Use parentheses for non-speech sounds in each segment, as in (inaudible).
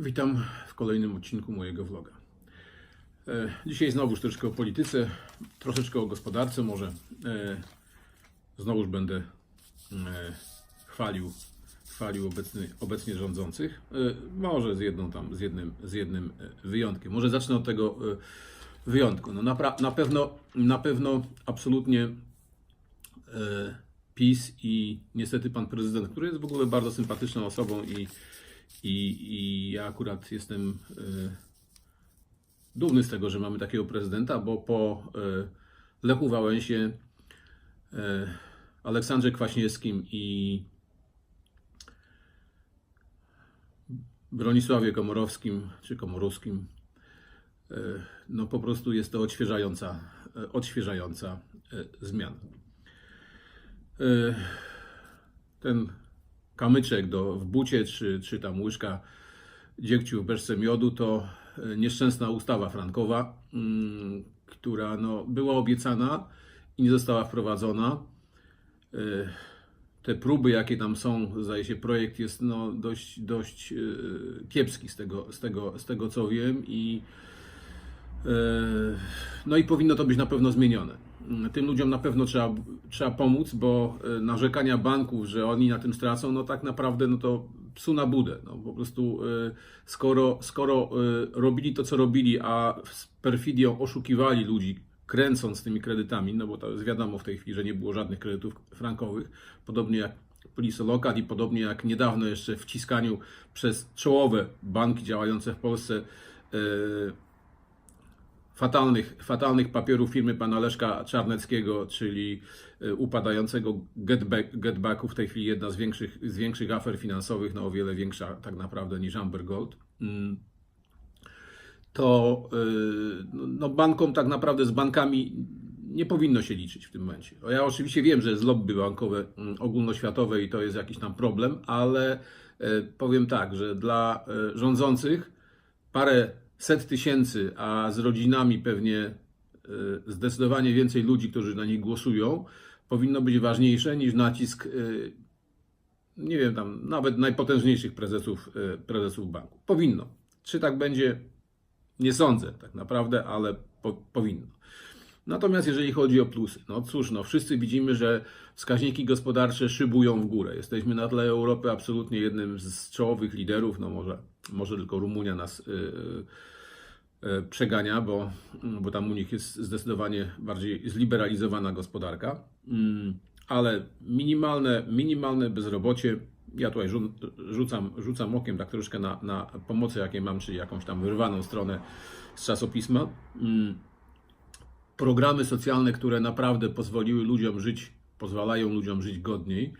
Witam w kolejnym odcinku mojego vloga. E, Dzisiaj znowuż troszkę o polityce, troszeczkę o gospodarce może. E, Znowuż będę e, chwalił, chwalił obecny, obecnie rządzących. Może z, jedną tam, z, jednym, z jednym wyjątkiem. Może zacznę od tego wyjątku. No napra- na, pewno, na pewno absolutnie PiS i niestety pan prezydent, który jest w ogóle bardzo sympatyczną osobą i, i, i ja akurat jestem e, dumny z tego, że mamy takiego prezydenta, bo po e, Lechu Wałęsie, e, Aleksandrze Kwaśniewskim i Bronisławie Komorowskim czy Komorowskim no po prostu jest to odświeżająca, odświeżająca zmiana. Ten kamyczek do, w bucie, czy, czy tam łyżka dziegciu w beczce miodu, to e, nieszczęsna ustawa frankowa, mm, która no, była obiecana i nie została wprowadzona. E, Te próby, jakie tam są, zdaje się, projekt jest no, dość, dość e, kiepski z tego, z, tego, z tego, co wiem i no i powinno to być na pewno zmienione. Tym ludziom na pewno trzeba, trzeba pomóc, bo e, narzekania banków, że oni na tym stracą, no tak naprawdę no to psu na budę. No, po prostu e, skoro, skoro e, robili to, co robili, a z perfidią oszukiwali ludzi, kręcąc tymi kredytami, no bo to jest wiadomo w tej chwili, że nie było żadnych kredytów frankowych, podobnie jak Polisolokat i podobnie jak niedawno jeszcze w ciskaniu przez czołowe banki działające w Polsce fatalnych, fatalnych papierów firmy pana Leszka Czarneckiego, czyli e, upadającego getback, getbacku, w tej chwili jedna z większych, z większych afer finansowych, no o wiele większa tak naprawdę niż Amber Gold. Mm. To y, no, no bankom tak naprawdę z bankami nie powinno się liczyć w tym momencie. Ja oczywiście wiem, że jest lobby bankowe mm, ogólnoświatowe i to jest jakiś tam problem, ale e, powiem tak, że dla e, rządzących parę set tysięcy, a z rodzinami pewnie e, zdecydowanie więcej ludzi, którzy na nich głosują, powinno być ważniejsze niż nacisk, e, nie wiem, tam nawet najpotężniejszych prezesów, e, prezesów banku. Powinno. Czy tak będzie? Nie sądzę tak naprawdę, ale po, powinno. Natomiast jeżeli chodzi o plusy, no cóż, no wszyscy widzimy, że wskaźniki gospodarcze szybują w górę. Jesteśmy na tle Europy absolutnie jednym z czołowych liderów, no może, może tylko Rumunia nas yy, yy, przegania, bo, bo tam u nich jest zdecydowanie bardziej zliberalizowana gospodarka. Mm, ale minimalne, minimalne bezrobocie, ja tutaj rzu- rzucam, rzucam okiem tak troszkę na, na pomocy, jakie mam, czyli jakąś tam wyrwaną stronę z czasopisma. Mm, programy socjalne, które naprawdę pozwoliły ludziom żyć, pozwalają ludziom żyć godniej,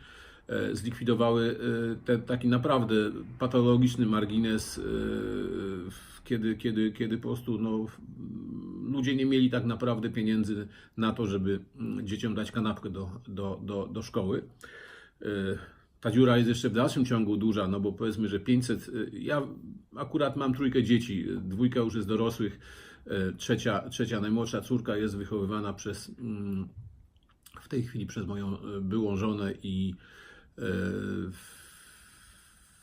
e, zlikwidowały e, ten taki naprawdę patologiczny margines, e, kiedy, kiedy, kiedy po prostu no, ludzie nie mieli tak naprawdę pieniędzy na to, żeby mm, dzieciom dać kanapkę do, do, do, do szkoły. Ta dziura jest jeszcze w dalszym ciągu duża, no bo powiedzmy, że 500. e, Ja akurat mam trójkę dzieci, dwójka już jest dorosłych, trzecia, trzecia najmłodsza córka jest wychowywana przez mm, w tej chwili przez moją e, byłą żonę i e, w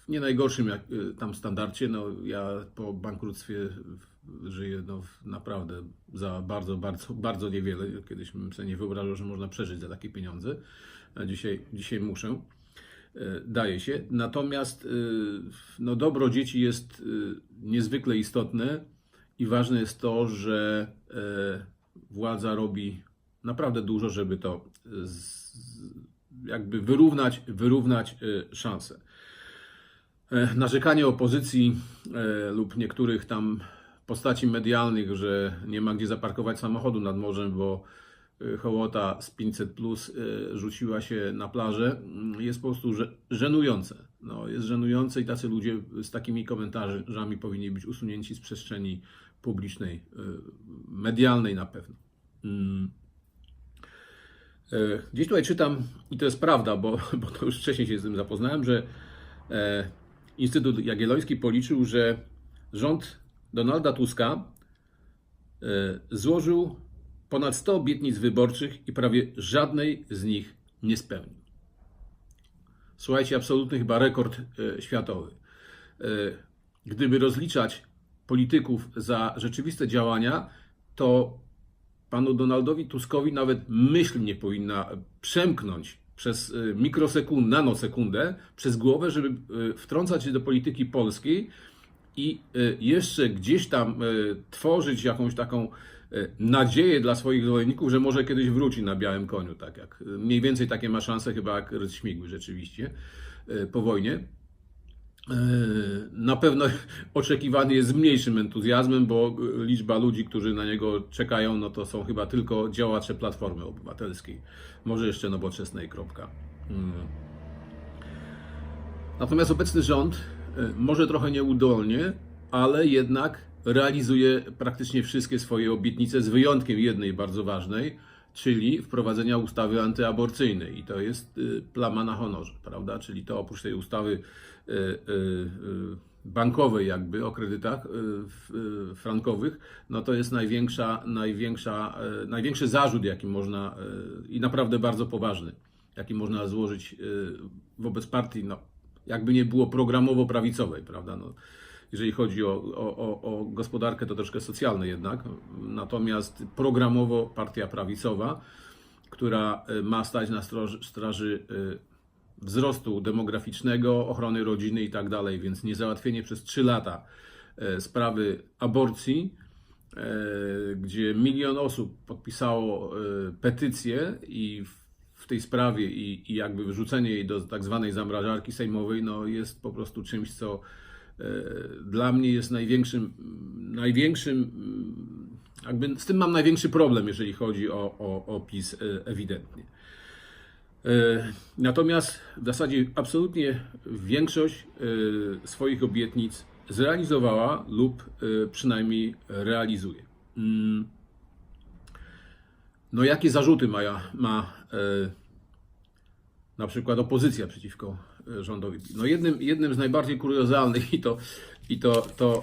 nie najgorszym jak, e, tam standardzie. No, ja po bankructwie żyję no, naprawdę za bardzo, bardzo, bardzo niewiele. Kiedyś bym sobie nie wyobrażał, że można przeżyć za takie pieniądze. A dzisiaj, dzisiaj muszę. E, Daje się. Natomiast e, no, dobro dzieci jest e, niezwykle istotne i ważne jest to, że e, władza robi naprawdę dużo, żeby to e, jakby wyrównać, wyrównać e, szanse. Narzekanie opozycji lub niektórych tam postaci medialnych, że nie ma gdzie zaparkować samochodu nad morzem, bo hołota z 500 plus rzuciła się na plażę, mm, jest po prostu że- żenujące. No, jest żenujące i tacy ludzie z takimi komentarzami powinni być usunięci z przestrzeni publicznej, e, medialnej na pewno. Mm. E, Gdzieś tutaj czytam, i to jest prawda, bo, (laughs) bo to już wcześniej się z tym zapoznałem, że e, Instytut Jagielloński policzył, że rząd Donalda Tuska złożył ponad 100 obietnic wyborczych i prawie żadnej z nich nie spełnił. Słuchajcie, absolutny chyba rekord e, światowy. E, gdyby rozliczać polityków za rzeczywiste działania, to panu Donaldowi Tuskowi nawet myśl nie powinna przemknąć przez y, mikrosekundę, nanosekundę przez głowę, żeby wtrącać się do polityki polskiej i jeszcze gdzieś tam tworzyć jakąś taką nadzieję dla swoich zwolenników, że może kiedyś wróci na białym koniu, tak jak y, mniej więcej takie ma szanse chyba jak Rydz Śmigły rzeczywiście y, po wojnie. Na pewno (laughs) oczekiwany jest z mniejszym entuzjazmem, bo liczba ludzi, którzy na niego czekają, no to są chyba tylko działacze Platformy Obywatelskiej. Może jeszcze nowoczesnej. Kropka. Natomiast obecny rząd, może trochę nieudolnie, ale jednak realizuje praktycznie wszystkie swoje obietnice, z wyjątkiem jednej bardzo ważnej, czyli wprowadzenia ustawy antyaborcyjnej. I to jest y, plama na honorze, prawda? Czyli to oprócz tej ustawy y, y, bankowej jakby o kredytach frankowych, no to jest największa, największa, największy zarzut, jaki można i naprawdę bardzo poważny, jaki można złożyć wobec partii, no, jakby nie było programowo-prawicowej, prawda? No, jeżeli chodzi o, o, o, gospodarkę, to troszkę socjalne jednak. Natomiast programowo partia prawicowa, która y, ma stać na straży, straży y, wzrostu demograficznego, ochrony rodziny i tak dalej, więc niezałatwienie przez 3 lata e, sprawy aborcji, e, gdzie milion osób podpisało e, petycję i w- tej sprawie i, i jakby wrzucenie jej do tak zwanej zamrażarki sejmowej, no jest po prostu czymś, co e, dla mnie jest największym, największym, mm, jakby z tym mam największy problem, jeżeli chodzi o, o, o PiS e, ewidentnie. E, Natomiast w zasadzie absolutnie większość e, swoich obietnic zrealizowała lub e, przynajmniej realizuje. Mm. No jakie zarzuty ma, ma e, na przykład opozycja przeciwko e, rządowi? No jednym, jednym z najbardziej kuriozalnych i to, i to, to e,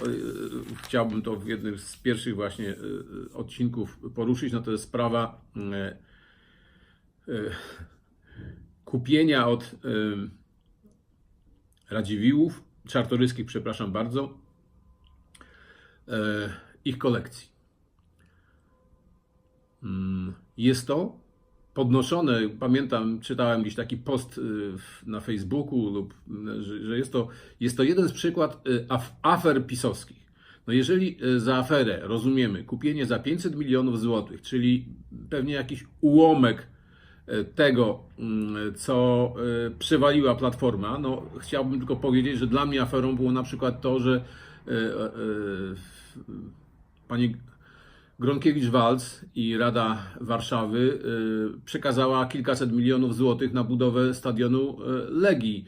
chciałbym to w jednym z pierwszych właśnie e, odcinków poruszyć, no to jest sprawa e, e, kupienia od ym, Radziwiłłów, Czartoryskich, przepraszam bardzo, e, ich kolekcji. Mm, Jest to podnoszone, pamiętam, czytałem gdzieś taki post y, na Facebooku, lub, y, że, jest, to, jest to jeden z przykład y, af, afer pisowskich. No jeżeli za aferę rozumiemy kupienie za 500 milionów złotych, czyli pewnie jakiś ułamek y, tego, mm, co przewaliła Platforma, no chciałbym tylko powiedzieć, że dla mnie aferą było na przykład to, że pani Gronkiewicz-Walc i Rada Warszawy y, przekazała kilkaset milionów złotych na budowę stadionu y, Legii.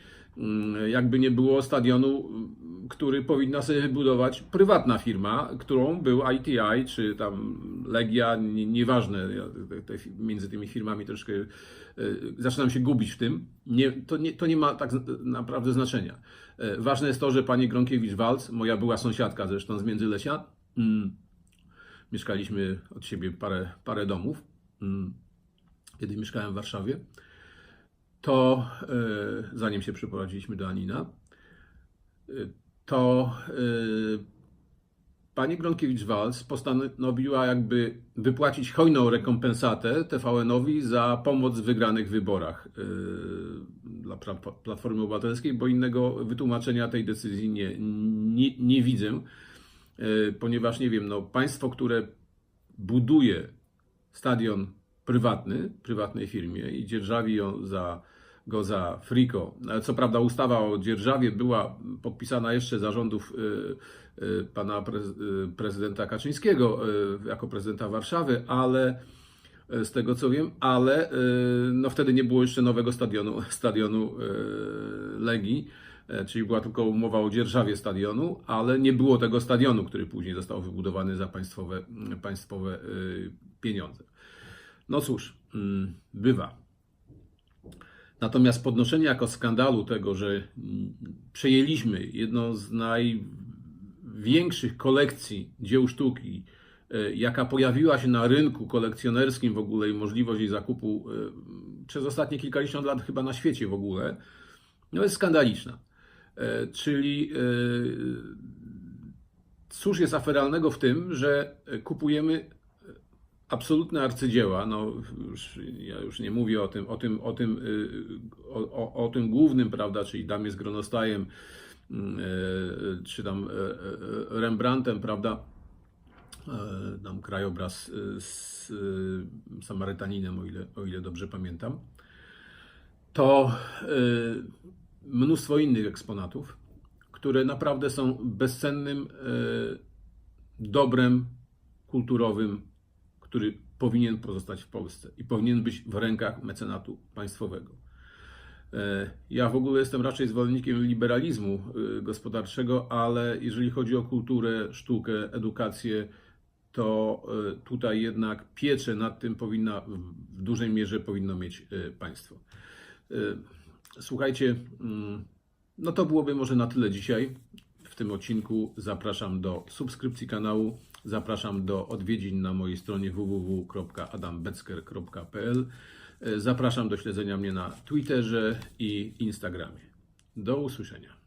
Y, Jakby nie było stadionu, który powinna sobie wybudować prywatna firma, którą był ITI czy tam Legia, nie- nieważne. Między tymi firmami troszkę zaczynam się gubić w tym. Nie, to, nie, to nie ma tak naprawdę znaczenia. Ważne jest to, że pani Gronkiewicz-Walc, moja była sąsiadka zresztą z Międzylesia, mm, Mieszkaliśmy od siebie parę, parę domów, mm, kiedy mieszkałem w Warszawie. To e, zanim się przeprowadziliśmy do Anina, e, to e, pani Gronkiewicz-Walc postanowiła jakby wypłacić hojną rekompensatę TVN-owi za pomoc w wygranych wyborach dla Platformy Obywatelskiej, bo innego wytłumaczenia tej decyzji nie, nie, nie widzę. E, ponieważ nie wiem, no, państwo, które buduje stadion prywatny, prywatnej firmie i dzierżawi ją za, go za friko. Ale Co prawda ustawa o dzierżawie była podpisana jeszcze za rządów e, e, pana prez, prezydenta Kaczyńskiego jako prezydenta Warszawy, ale z tego co wiem, ale no wtedy nie było jeszcze nowego stadionu, (laughs) stadionu Legii, czyli była tylko umowa o dzierżawie stadionu, ale nie było tego stadionu, który później został wybudowany za państwowe, państwowe e, pieniądze. No cóż, mm, bywa. Natomiast podnoszenie jako skandalu tego, że mm, przejęliśmy jedną z największych kolekcji dzieł sztuki, e, jaka pojawiła się na rynku kolekcjonerskim w ogóle i możliwość jej zakupu e, przez ostatnie kilkadziesiąt lat chyba na świecie w ogóle, no jest skandaliczna. E, Czyli e, cóż jest aferalnego w tym, że e, kupujemy absolutne arcydzieła, no już, ja już nie mówię o tym, o tym, o tym, y, o, o, o tym głównym, prawda, czyli Damie z Gronostajem, czy tam Rembrandtem, prawda, tam krajobraz z Samarytaninem, o ile, o ile dobrze pamiętam, to mnóstwo innych eksponatów, które naprawdę są bezcennym y, dobrem kulturowym, który powinien pozostać w Polsce i powinien być w rękach mecenatu państwowego. E, Ja w ogóle jestem raczej zwolennikiem liberalizmu y, gospodarczego, ale jeżeli chodzi o kulturę, sztukę, edukację, to tutaj jednak pieczę nad tym powinna, w dużej mierze powinno mieć państwo. Słuchajcie, mm, no to byłoby może na tyle dzisiaj w tym odcinku. Zapraszam do subskrypcji kanału, zapraszam do odwiedzin na mojej stronie www.adambecker.pl. Zapraszam do śledzenia mnie na Twitterze i Instagramie. Do usłyszenia.